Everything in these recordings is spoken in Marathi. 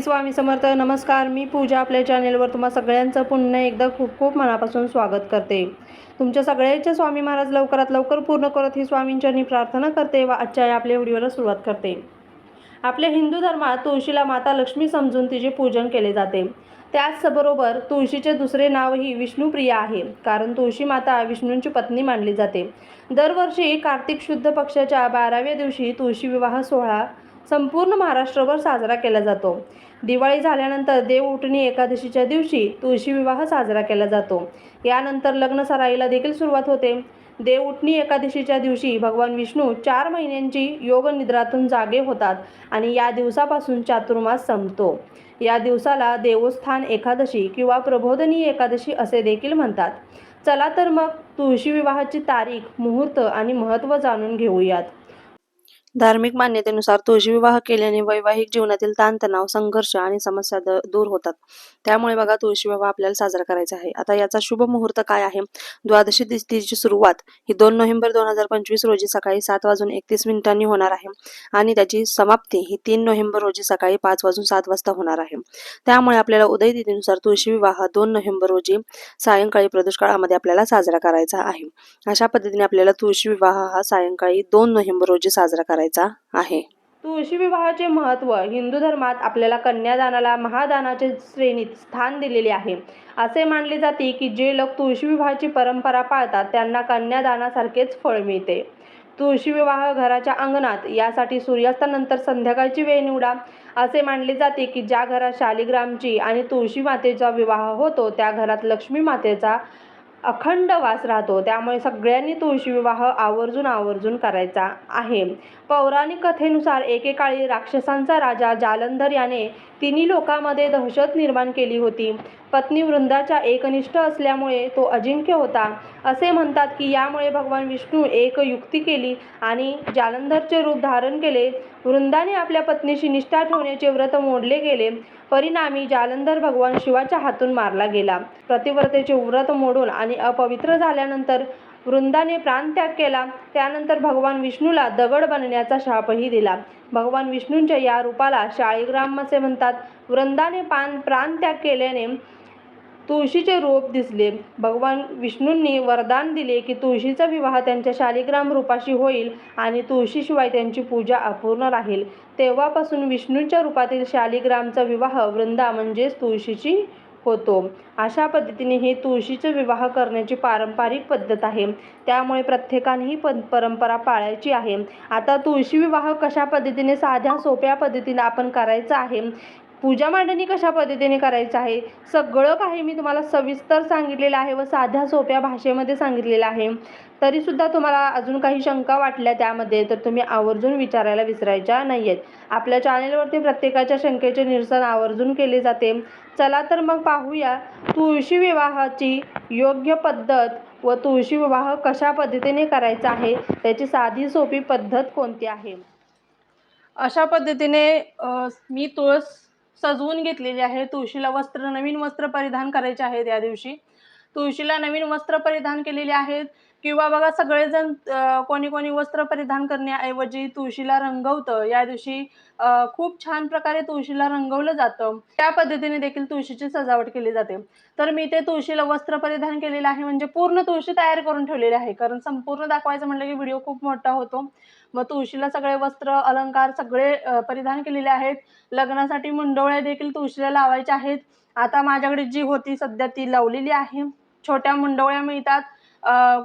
श्री स्वामी समर्थ नमस्कार. मी पूजा आपल्या चॅनेलवर तुम्हा सगळ्यांचं पुन्हा एकदा खूप खूप मनापासून स्वागत करते. तुमच्या सगळ्यांच्या स्वामी महाराज लवकरात लवकर पूर्ण करत ही स्वामींच्यांनी प्रार्थना करते व आजच्या या आपल्या व्हिडिओला सुरुवात करते. आपल्या हिंदू धर्मात तुळशीला माता लक्ष्मी समजून तिचे पूजन केले जाते. त्याचबरोबर तुळशीचे दुसरे नावही विष्णुप्रिया आहे. कारण तुळशी माता विष्णूंची पत्नी मानली जाते. दरवर्षी कार्तिक शुद्ध पक्षाच्या बाराव्या दिवशी तुळशी विवाह सोहळा संपूर्ण महाराष्ट्रभर साजरा केला जातो. दिवाळी झाल्यानंतर देवउठणी एकादशीच्या दिवशी तुळशी विवाह साजरा केला जातो. यानंतर लग्न सराईला देखील सुरुवात होते. देवउठणी एकादशीच्या दिवशी भगवान विष्णू चार महिन्यांची योग निद्रातून जागे होतात आणि या दिवसापासून चातुर्मास संपतो. या दिवसाला देवस्थान एकादशी किंवा प्रबोधनी एकादशी असे देखील म्हणतात. चला तर मग तुळशी विवाहाची तारीख मुहूर्त आणि महत्त्व जाणून घेऊयात. धार्मिक मान्यतेनुसार तुळशी विवाह केल्याने वैवाहिक जीवनातील ताणतणाव संघर्ष आणि समस्या दूर होतात. त्यामुळे बघा तुळशी विवाह आपल्याला साजरा करायचा आहे. आता याचा शुभ मुहूर्त काय आहे? द्वादशी तिथीची सुरुवात. ही दोन नोव्हेंबर दोन हजार पंचवीस रोजी सकाळी सात वाजून एकतीस मिनिटांनी होणार आहे. आणि त्याची समाप्ती ही तीन नोव्हेंबर रोजी सकाळी पाच वाजून सात वाजता होणार आहे. त्यामुळे आपल्याला उदय तिथीनुसार तुळशी विवाह दोन नोव्हेंबर रोजी सायंकाळी प्रदोष काळामध्ये आपल्याला साजरा करायचा आहे. अशा पद्धतीने आपल्याला तुळशी विवाह हा सायंकाळी दोन नोव्हेंबर रोजी साजरा करायचा आहे. तुळशी विवाहाचे महत्त्व हिंदू धर्मात आपल्याला कन्यादानाला महादानाचे श्रेणीत स्थान दिलेले आहे. असे मानले जाते की जे लोक तुळशी विवाहाची परंपरा पाळतात त्यांना कन्यादानासारखेच फळ मिळते. तुळशी विवाह घराच्या अंगणात यासाठी सूर्यास्तानंतर संध्याकाळची वेळ निवडा. असे मानले जाते की ज्या घरात शालिग्रामची आणि तुळशी मातेचा विवाह होतो त्या घरात लक्ष्मी मातेचा अखंड वास राहतो. त्यामुळे सगळ्यांनी तुळशी विवाह आवर्जून आवर्जून करायचा आहे. पौराणिक कथेनुसार एकेकाळी राक्षसांचा राजा जालंधर याने तिन्ही लोकांमध्ये दहशत निर्माण केली होती. पत्नी वृंदाच्या एकनिष्ठ असल्यामुळे तो अजिंक्य होता. असे म्हणतात की यामुळे भगवान विष्णू एक युक्ती केली आणि जालंधरचे रूप धारण केले. वृंदाने आपल्या पत्नीशी निष्ठा ठेवण्याचे व्रत मोडले गेले. परिणामी जालंधर भगवान शिवाच्या हातून मारला गेला. प्रतिव्रतेचे व्रत मोडून आणि अपवित्र झाल्यानंतर वृंदाने प्राणत्याग केला. त्यानंतर भगवान विष्णूला दगड बनण्याचा शापही दिला. भगवान विष्णूंच्या या रूपाला शाळीग्राम असे म्हणतात. वृंदाने पान प्राणत्याग केल्याने तुळशीचे रूप दिसले. भगवान विष्णूंनी वरदान दिले की तुळशीचा विवाह त्यांच्या शालिग्राम रूपाशी होईल आणि तुळशीशिवाय त्यांची पूजा अपूर्ण राहील. तेव्हापासून विष्णूंच्या रूपातील शालिग्रामचा विवाह वृंदा म्हणजेच तुळशीची होतो. अशा पद्धतीने हे तुळशीचा विवाह करण्याची पारंपरिक पद्धत आहे. त्यामुळे प्रत्येकाने ही पद परंपरा पाळायची आहे. आता तुळशी विवाह कशा पद्धतीने साध्या सोप्या पद्धतीने आपण करायचं आहे? पूजा मांडणी कशा पद्धतीने करायचं आहे? सगळं काही मी तुम्हाला सविस्तर सांगितलेलं आहे व साध्या सोप्या भाषेमध्ये सांगितलेलं आहे. तरीसुद्धा तुम्हाला अजून काही शंका वाटल्या त्यामध्ये तर तुम्ही आवर्जून विचारायला विसरायच्या नाही आहेत आपल्या चॅनेलवरती प्रत्येकाच्या शंकेचे निरसन आवर्जून केले जाते. चला तर मग पाहूया तुळशी विवाहाची योग्य पद्धत व तुळशी विवाह कशा पद्धतीने करायचा आहे? त्याची साधी सोपी पद्धत कोणती आहे? अशा पद्धतीने मी तुळस सजवून घेतलेली आहे. तुळशीला वस्त्र नवीन वस्त्र परिधान करायचे आहेत या दिवशी. तुळशीला नवीन वस्त्र परिधान केलेले आहेत. किंवा बघा सगळेजण कोणी कोणी वस्त्र परिधान करण्याऐवजी तुळशीला रंगवतं. या दिवशी खूप छान प्रकारे तुळशीला रंगवलं जातं. त्या पद्धतीने देखील तुळशीची सजावट केली जाते. तर मी ते तुळशीला वस्त्र परिधान केलेलं आहे. म्हणजे पूर्ण तुळशी तयार करून ठेवलेली आहे. कारण संपूर्ण दाखवायचं म्हटलं की व्हिडिओ खूप मोठा होतो. मग तुळशीला सगळे वस्त्र अलंकार सगळे परिधान केलेले आहेत. लग्नासाठी मुंडवळ्या देखील तुळशीला लावायच्या आहेत. आता माझ्याकडे जी होती सध्या ती लावलेली आहे. छोट्या मुंडवळ्या मिळतात.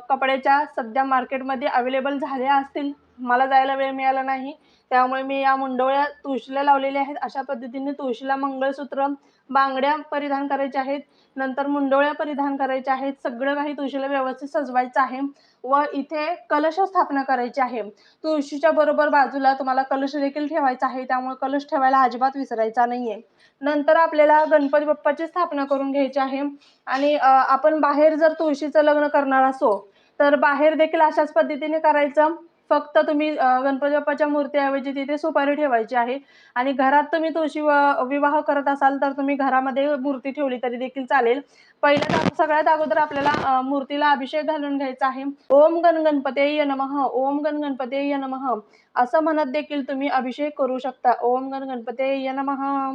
कपड्याच्या सध्या मार्केटमध्ये अवेलेबल झाल्या असतील. मला जायला वेळ मिळाला नाही. त्यामुळे मी या मुंडोळ्या तुळशीला लावलेल्या आहेत. अशा पद्धतीने तुळशीला मंगळसूत्र बांगड्या परिधान करायच्या आहेत नंतर मुंडोळ्या परिधान करायच्या आहेत सगळं काही तुळशीला व्यवस्थित सजवायचं आहे व इथे कलश स्थापना करायची आहे. तुळशीच्या बरोबर बाजूला तुम्हाला कलश देखील ठेवायचा आहे त्यामुळे कलश ठेवायला अजिबात विसरायचा नाहीये. नंतर आपल्याला गणपती बाप्पाची स्थापना करून घ्यायची आहे आणि आपण बाहेर जर तुळशीचं लग्न करणार असो तर बाहेर देखील अशाच पद्धतीने करायचं. फक्त तुम्ही गणपती बाप्पाच्या मूर्तीऐवजी तिथे सुपारी ठेवायची आहे. आणि घरात तुम्ही तुळशी व- विवाह करत असाल तर तुम्ही घरामध्ये मूर्ती ठेवली तरी देखील चालेल. पहिल्या सगळ्यात अगोदर आपल्याला मूर्तीला अभिषेक घालून घ्यायचा आहे. ओम गण गणपतेय नमः ओम गण गणपतेय नमः असं म्हणत देखील तुम्ही अभिषेक करू शकता. ओम गण गणपते नमः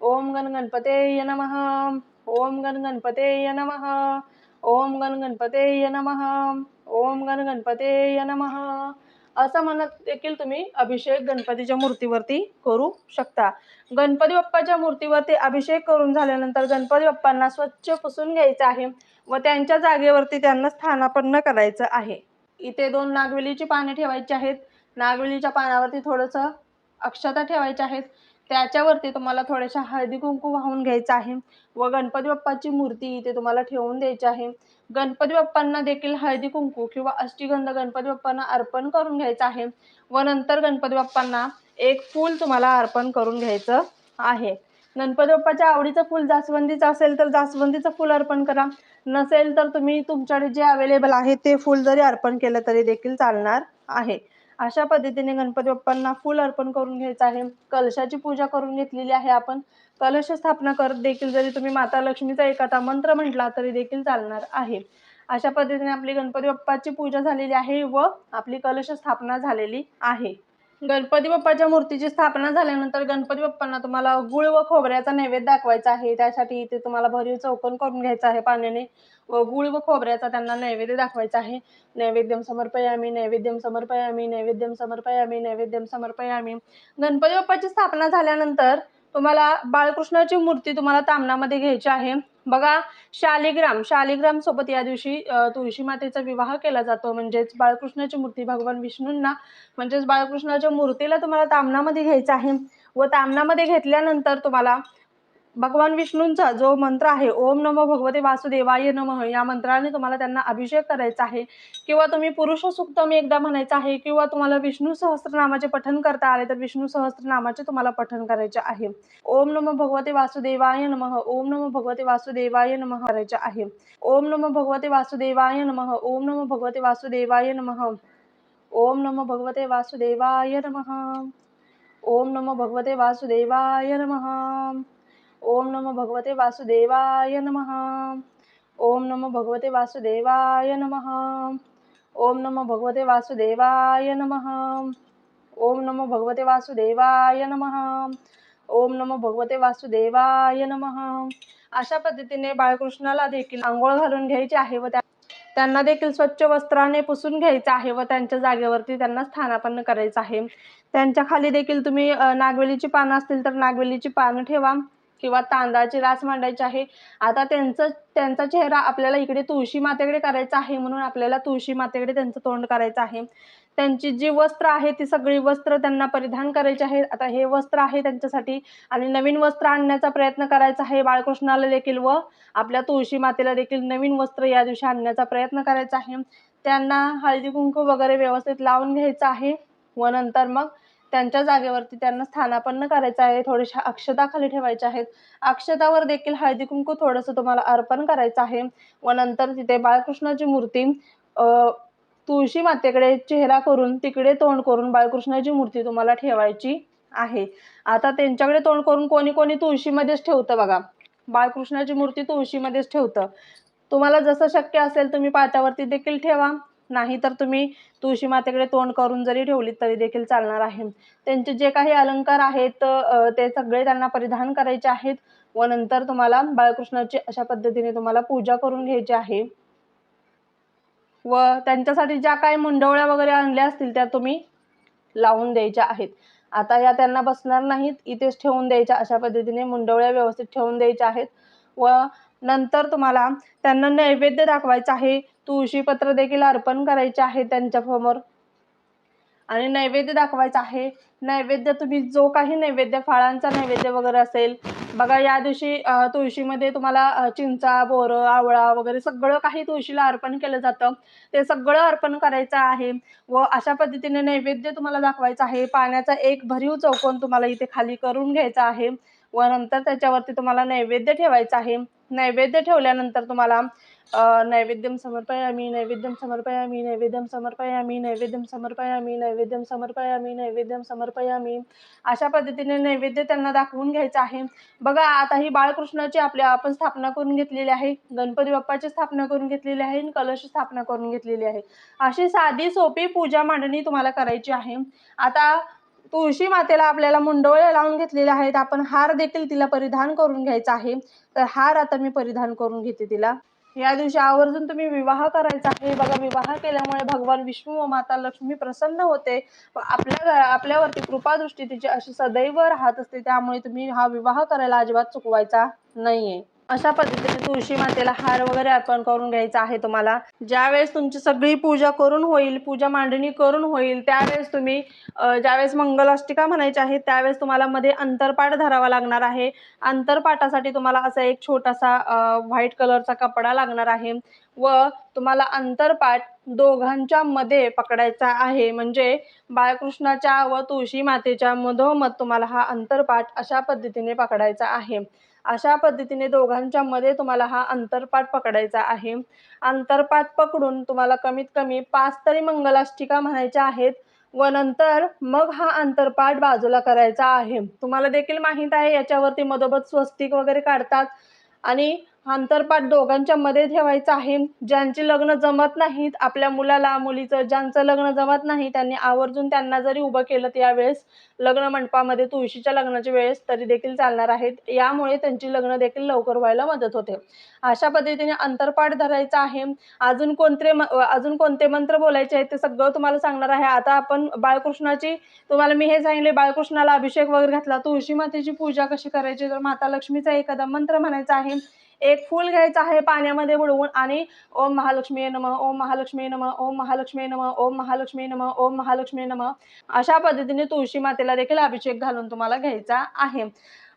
ओम गण गणपते नमः ओम गण गणपते नमः ओम गण गणपते नमः ओम गण गणपते नमः असं म्हणत देखील तुम्ही अभिषेक गणपतीच्या मूर्तीवरती करू शकता. गणपती बाप्पाच्या मूर्तीवरती अभिषेक करून झाल्यानंतर गणपती बाप्पांना स्वच्छ पुसून घ्यायचं आहे व त्यांच्या जागेवरती त्यांना स्थानापन्न करायचं आहे. इथे दोन नागवेलीची पाने ठेवायची आहेत. नागवेलीच्या पानावरती थोडंसं अक्षता ठेवायच्या आहेत. त्याच्यावरती तुम्हाला थोड्याशा हळदी कुंकू वाहून घ्यायचं आहे व गणपती बाप्पाची मूर्ती इथे तुम्हाला ठेवून द्यायची आहे. गणपती बाप्पांना देखील हळदी कुंकू किंवा अष्टीगंध गणपती बाप्पांना अर्पण करून घ्यायचं आहे. व नंतर गणपती बाप्पांना एक फूल तुम्हाला अर्पण करून घ्यायचं आहे. गणपती बाप्पाच्या आवडीचं फूल जास्वंदीचं असेल तर जास्वंदीचं फूल अर्पण करा. नसेल तर तुम्ही तुमच्याकडे जे अवेलेबल आहे ते फूल जरी अर्पण केलं तरी देखील चालणार आहे. अशा पद्धतीने गणपती बाप्पांना फूल अर्पण करून घ्यायचं आहे. कलशाची पूजा करून घेतलेली आहे आपण. कलश स्थापना करत देखील जरी तुम्ही माता लक्ष्मीचा एखादा मंत्र म्हटला तरी देखील चालणार आहे. अशा पद्धतीने आपली गणपती बाप्पाची पूजा झालेली आहे व आपली कलश स्थापना झालेली आहे. गणपती बाप्पाच्या मूर्तीची स्थापना झाल्यानंतर गणपती बाप्पांना तुम्हाला गुळ व खोबऱ्याचा नैवेद्य दाखवायचा आहे. त्यासाठी इथे तुम्हाला भरीव चौकन करून घ्यायचं आहे पाण्याने व गुळ व खोबऱ्याचा त्यांना नैवेद्य दाखवायचा आहे. नैवेद्यम समर्पयामी नैवेद्यम समर्पयामी नैवेद्यम समर्पयामी नैवेद्यम समर्पयामी. गणपती बाप्पाची स्थापना झाल्यानंतर तुम्हाला बाळकृष्णाची मूर्ती तुम्हाला तामणामध्ये घ्यायची आहे. बघा शालिग्राम. शालिग्राम सोबत या दिवशी तुळशी मातेचा विवाह केला जातो. म्हणजेच बाळकृष्णाची मूर्ती भगवान विष्णूंना म्हणजेच बाळकृष्णाच्या मूर्तीला तुम्हाला तामणामध्ये घ्यायचं आहे. व तामणामध्ये घेतल्यानंतर तुम्हाला भगवान विष्णूंचा जो मंत्र आहे ओम नमो भगवते वासुदेवाय नमः या मंत्राने तुम्हाला त्यांना अभिषेक करायचा आहे. किंवा तुम्ही पुरुष सुक्तम एकदा म्हणायचं आहे किंवा तुम्हाला विष्णू सहस्त्रनामाचे पठन करता आले तर विष्णू सहस्त्रनामाचे तुम्हाला पठन करायचे आहे. ओम नमो भगवते वासुदेवाय नमः ओम नमो भगवते वासुदेवाय नम करायचे आहे. ओम नमो भगवते वासुदेवाय नम ओम नमो भगवते वासुदेवाय नम ओम नमो भगवते वासुदेवाय नम ओम नमो भगवते वासुदेवाय नम. ओम नमो भगवते वासुदेवाय नमः। ओम नमो भगवते वासुदेवाय नमः। ओम नमो भगवते वासुदेवाय नमः। ओम नमो भगवते वासुदेवाय नमः। ओम नमो भगवते वासुदेवाय नमः। अशा पद्धतीने बाळकृष्णाला देखील आंघोळ घालून घ्यायची आहे व त्या त्यांना देखील स्वच्छ वस्त्राने पुसून घ्यायचं आहे व त्यांच्या जागेवरती त्यांना स्थानापन्न करायचं आहे. त्यांच्या खाली देखील तुम्ही नागवेलीची पानं असतील तर नागवेलीची पानं ठेवा. किंवा तांदळाची रास मांडायची आहे. आता त्यांचं त्यांचा चेहरा आपल्याला इकडे तुळशी मातेकडे करायचा आहे म्हणून आपल्याला तुळशी मातेकडे त्यांचं तोंड करायचं आहे. त्यांची जी वस्त्र आहे ती सगळी वस्त्र त्यांना परिधान करायची आहे. आता हे वस्त्र आहे त्यांच्यासाठी आणि नवीन वस्त्र आणण्याचा प्रयत्न करायचा आहे. बाळकृष्णाला देखील व आपल्या तुळशी मातेला देखील नवीन वस्त्र या दिवशी आणण्याचा प्रयत्न करायचा आहे. त्यांना हळदी कुंकू वगैरे व्यवस्थित लावून घ्यायचं आहे व नंतर मग त्यांच्या जागेवरती त्यांना स्थानापन्न करायचं आहे थोड्याशा अक्षता खाली ठेवायच्या आहेत. अक्षतावर देखील हळदी कुंकू थोडंसं तुम्हाला अर्पण करायचं आहे. व नंतर तिथे बाळकृष्णाची मूर्ती तुळशी मातेकडे चेहरा करून तिकडे तोंड करून बाळकृष्णाची मूर्ती तुम्हाला ठेवायची आहे. आता त्यांच्याकडे तोंड करून कोणी कोणी तुळशीमध्येच ठेवतं बघा. बाळकृष्णाची मूर्ती तुळशीमध्येच ठेवतं. तुम्हाला जसं शक्य असेल तुम्ही पाटावरती देखील ठेवा. नाही तर तुम्ही तुळशी मातेकडे तोंड करून जरी ठेवलीत तरी देखील चालणार आहे. त्यांचे जे काही अलंकार आहेत ते सगळे त्यांना परिधान करायचे आहेत व नंतर तुम्हाला बाळकृष्णाची अशा पद्धतीने तुम्हाला पूजा करून घ्यायची आहे. व त्यांच्यासाठी ज्या काही मुंडवळ्या वगैरे आणल्या असतील त्या तुम्ही लावून द्यायच्या आहेत. आता या त्यांना बसणार नाहीत इथेच ठेवून द्यायच्या अशा पद्धतीने मुंडवळ्या व्यवस्थित ठेवून द्यायच्या आहेत. व नंतर तुम्हाला त्यांना नैवेद्य दाखवायचा आहे. तुळशीपत्र देखील अर्पण करायचे आहे त्यांच्यासमोर आणि नैवेद्य दाखवायचा आहे. नैवेद्य तुम्ही जो काही नैवेद्य फळांचा नैवेद्य वगैरे असेल बघा या दिवशी तुळशीमध्ये तुम्हाला चिंचा बोरं आवळा वगैरे सगळं काही तुळशीला अर्पण केलं जातं. ते सगळं अर्पण करायचं आहे व अशा पद्धतीने नैवेद्य तुम्हाला दाखवायचं आहे. पाण्याचा एक भरीव चौकोन तुम्हाला इथे खाली करून घ्यायचा आहे व नंतर त्याच्यावरती तुम्हाला नैवेद्य ठेवायचं आहे. नैवेद्य ठेवल्यानंतर तुम्हाला अ, नैवेद्यम समर्पयामी नैवेद्यं समर्पयामी नैवेद्यम समर्पयामी नैवेद्यम समर्पयामी नैवेद्यम समर्पयामी नैवेद्यम समर्पयामी. अशा पद्धतीने नैवेद्य त्यांना दाखवून घ्यायचं आहे. बघा आता ही बाळकृष्णाची आपल्या आपण स्थापना करून घेतलेली आहे. गणपती बाप्पाची स्थापना करून घेतलेली आहे आणि कलश स्थापना करून घेतलेली आहे. अशी साधी सोपी पूजा मांडणी तुम्हाला करायची आहे. आता तुळशी मातेला आपल्याला मुंडवळे लावून घेतलेले आहेत. आपण हार देखील तिला परिधान करून घ्यायचा आहे. तर हार आता मी परिधान करून घेते तिला. या दिवशी आवर्जून तुम्ही विवाह करायचा आहे. बघा विवाह केल्यामुळे भगवान विष्णू व माता लक्ष्मी प्रसन्न होते. व आपल्या आपल्यावरती कृपादृष्टी तिची अशी सदैव राहत असते. त्यामुळे तुम्ही हा विवाह करायला अजिबात चुकवायचा नाहीये. अशा पद्धतीने तुळशी मातेला हार वगैरे अर्पण करून घ्यायचा आहे तुम्हाला. ज्यावेळेस तुमची सगळी पूजा करून होईल पूजा मांडणी करून होईल त्यावेळेस तुम्ही ज्यावेळेस मंगलाष्टिका म्हणायची आहे त्यावेळेस तुम्हाला मध्ये अंतरपाठ धरावा लागणार आहे. अंतरपाठासाठी तुम्हाला असा एक छोटासा व्हाईट कलरचा कपडा लागणार आहे व तुम्हाला अंतरपाठ दोघांच्या मध्ये पकडायचा आहे. म्हणजे बाळकृष्णाच्या व तुळशी मातेच्या मधोमध तुम्हाला हा अंतरपाठ अशा पद्धतीने पकडायचा आहे. अशा पद्धतीने दोघांच्या मध्ये तुम्हाला हा अंतरपाठ पकडायचा आहे. अंतरपाठ पकडून तुम्हाला कमीत कमी पाच तरी मंगलाष्टिका म्हणायच्या आहेत व नंतर मग हा अंतरपाठ बाजूला करायचा आहे. तुम्हाला देखील माहीत आहे याच्यावरती मधोमध स्वस्तिक वगैरे काढतात आणि आंतरपाठ दोघांच्या मध्ये ठेवायचा आहे. ज्यांची लग्न जमत नाहीत आपल्या मुलाला मुलीचं ज्यांचं लग्न जमत नाही त्यांनी आवर्जून त्यांना जरी उभं केलं त्यावेळेस लग्न मंडपामध्ये तुळशीच्या लग्नाच्या वेळेस तरी देखील चालणार आहेत. यामुळे त्यांची लग्न देखील लवकर व्हायला मदत होते. अशा पद्धतीने अंतरपाठ धरायचा आहे. अजून कोणते अजून कोणते मंत्र बोलायचे आहेत ते सगळं तुम्हाला सांगणार आहे. आता आपण बाळकृष्णाची तुम्हाला मी हे सांगितले बाळकृष्णाला अभिषेक वगैरे घातला. तुळशी मातेची पूजा कशी करायची? तर माता लक्ष्मीचा एखादा मंत्र म्हणायचा आहे. एक फूल घ्यायचं आहे पाण्यामध्ये बुडवून आणि ओम महालक्ष्मी नम ओम महालक्ष्मी नम ओम महालक्ष्मी नम ओम महालक्ष्मी नम ओम महालक्ष्मी नम अशा पद्धतीने तुळशी मातेला देखील अभिषेक घालून तुम्हाला घ्यायचा आहे.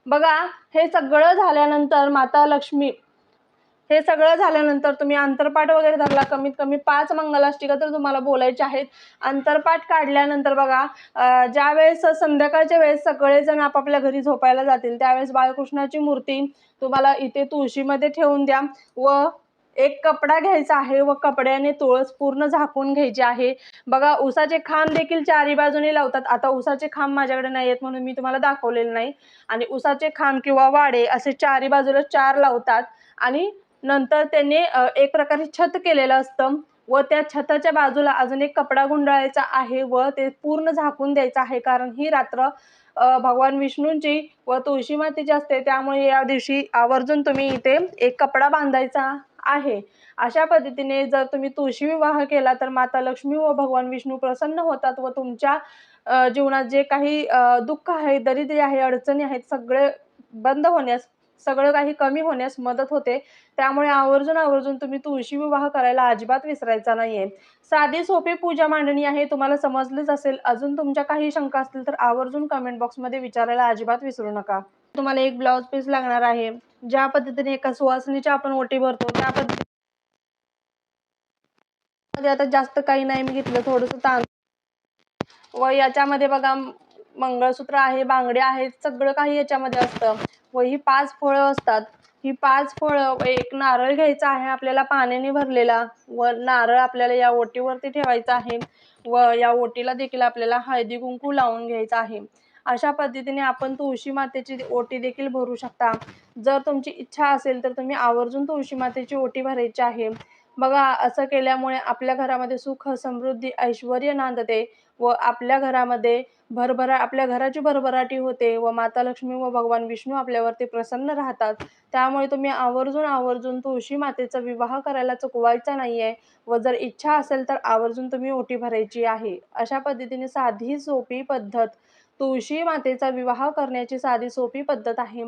बघा हे सगळं झाल्यानंतर माता लक्ष्मी हे सगळं झाल्यानंतर तुम्ही अंतरपाठ वगैरे धरला कमीत कमी पाच मंगलाष्टिका तर तुम्हाला बोलायचे आहेत. अंतरपाठ काढल्यानंतर बघा अं, ज्यावेळेस संध्याकाळच्या वेळेस सगळेजण आपापल्या घरी झोपायला जातील त्यावेळेस बाळकृष्णाची मूर्ती तुम्हाला इथे तुळशीमध्ये ठेवून द्या व एक कपडा घ्यायचा आहे व कपड्याने तुळस पूर्ण झाकून घ्यायची आहे. बघा उसाचे खांब देखील चारी बाजूने लावतात. आता उसाचे खांब माझ्याकडे नाही आहेत म्हणून मी तुम्हाला दाखवलेले नाही. आणि उसाचे खांब किंवा वाडे असे चारी बाजूला चार लावतात. आणि नंतर त्यांनी एक प्रकारे छत केलेलं असतं. व त्या छताच्या बाजूला अजून एक कपडा गुंडाळायचा आहे व ते पूर्ण झाकून द्यायचं आहे. कारण ही रात्र भगवान विष्णूंची व तुळशी मातेची असते. त्यामुळे या दिवशी आवर्जून तुम्ही इथे एक कपडा बांधायचा आहे. अशा पद्धतीने जर तुम्ही तुळशी विवाह केला तर माता लक्ष्मी व भगवान विष्णू प्रसन्न होतात व तुमच्या जीवनात जे काही दुःख आहे दरिद्री आहे अडचणी आहेत सगळे बंद होण्यास सगळं काही कमी होण्यास मदत होते. त्यामुळे आवर्जून आवर्जून तुम्ही तुळशी विवाह करायला अजिबात विसरायचा नाहीये. साधी सोपी पूजा मांडणी आहे तुम्हाला समजलीच असेल. अजून तुमच्या काही शंका असतील तर आवर्जून कमेंट बॉक्समध्ये विचारायला अजिबात विसरू नका. तुम्हाला एक ब्लाऊज पीस लागणार आहे. ज्या पद्धतीने एका सुवासनीच्या आपण ओटी भरतो त्या पद्धतीने आता जास्त काही नाही मी घेतलं थोडस तांद व याच्यामध्ये बघा मंगळसूत्र आहे बांगडे आहेत सगळं काही याच्यामध्ये असतं. व ही पाच फळं असतात. ही पाच फळं एक नारळ घ्यायचा आहे आपल्याला पाण्याने भरलेला. व नारळ आपल्याला या ओटीवरती ठेवायचा आहे. व या ओटीला देखील आपल्याला हळदी कुंकू लावून घ्यायचा आहे. अशा पद्धतीने आपण तुळशी मातेची ओटी देखील भरू शकता. जर तुमची इच्छा असेल तर तुम्ही आवर्जून तुळशी मातेची ओटी भरायची आहे. बघा असं केल्यामुळे आपल्या घरामध्ये सुख समृद्धी ऐश्वर नांदते. व आपल्या घरामध्ये भरभरा आपल्या घराची भरभराटी होते व माता लक्ष्मी व भगवान विष्णू आपल्यावरती प्रसन्न राहतात. त्यामुळे तुम्ही आवर्जून आवर्जून तुळशी मातेचा विवाह करायला चुकवायचा नाही आहे व जर इच्छा असेल तर आवर्जून तुम्ही ओटी भरायची आहे. अशा पद्धतीने साधी सोपी पद्धत तुळशी मातेचा विवाह करण्याची साधी सोपी पद्धत आहे.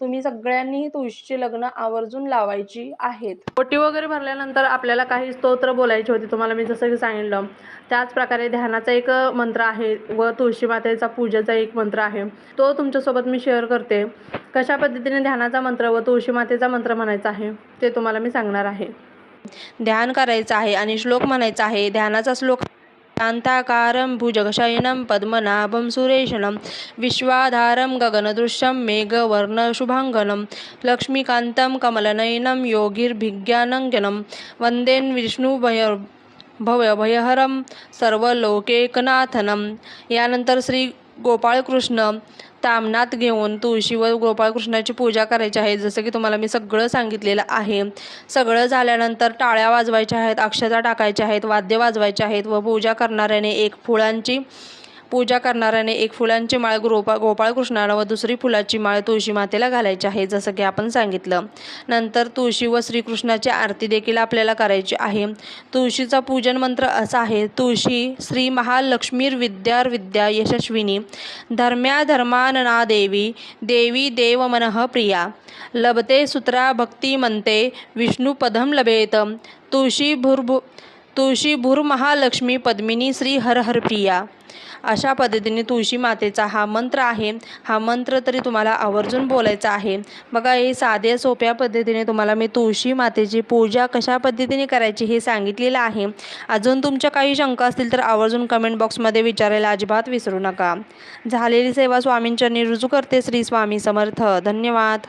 तुम्ही सगळ्यांनी तुळशीचे लग्न आवर्जून लावायची आहेत. ओटी वगैरे भरल्यानंतर आपल्याला काही स्तोत्र बोलायचे होते तुम्हाला मी जसं की सांगितलं. त्याच प्रकारे ध्यानाचा एक मंत्र आहे व तुळशी मातेचा पूजेचा एक मंत्र आहे. तो तुमच्यासोबत मी शेअर करते. कशा पद्धतीने ध्यानाचा मंत्र व तुळशी मातेचा मंत्र म्हणायचा आहे ते तुम्हाला मी सांगणार आहे. ध्यान करायचं आहे आणि श्लोक म्हणायचा आहे ध्यानाचा श्लोक शान्ताकारं भुजगशयनं पद्मनाभं सुरेशनं विश्वाधारं गगनदृश्यं मेघवर्णशुभाङ्गनं लक्ष्मीकान्तं कमलनयनं योगिर्भिज्ञानङ्गनं वन्देन् विष्णुभय भवभयहरं सर्वलोकेकनाथनं यानंतर श्री गोपाळकृष्ण तामनात घेऊन तुळशी व गोपाळकृष्णाची पूजा करायची आहे. जसं की तुम्हाला मी सगळं सांगितलेलं आहे. सगळं झाल्यानंतर टाळ्या वाजवायच्या आहेत अक्षता टाकायच्या आहेत वाद्य वाजवायचे आहेत व पूजा करणाऱ्याने एक फुलांची पूजा करणाऱ्याने एक फुलांची माळ गोपा गोपाळकृष्णाला व दुसरी फुलाची माळ तुळशी मातेला घालायची आहे जसं की आपण सांगितलं. नंतर तुळशी व श्रीकृष्णाची आरती देखील आपल्याला करायची आहे. तुळशीचा पूजन मंत्र असा आहे तुळशी श्री महालक्ष्मीर विद्यार विद्या यशस्विनी धर्म्या धर्मानना देवी देवी देव मनः प्रिया लभते सुत्रा भक्ती म्हणते विष्णुपदम लभेत तुळशी भुर्भु तुळशी भूर्महालक्ष्मी पद्मिनी श्री हर हर प्रिया. अशा पद्धतीने तुळशी मातेचा हा मंत्र आहे. हा मंत्र तरी तुम्हाला आवर्जून बोलायचा आहे. बघा हे साध्या सोप्या पद्धतीने तुम्हाला मी तुळशी मातेची पूजा कशा पद्धतीने करायची हे सांगितलेलं आहे. अजून तुमच्या काही शंका असतील तर आवर्जून कमेंट बॉक्समध्ये विचारायला अजिबात विसरू नका. झालेली सेवा स्वामींच्या रुजू करते श्री स्वामी समर्थ. धन्यवाद.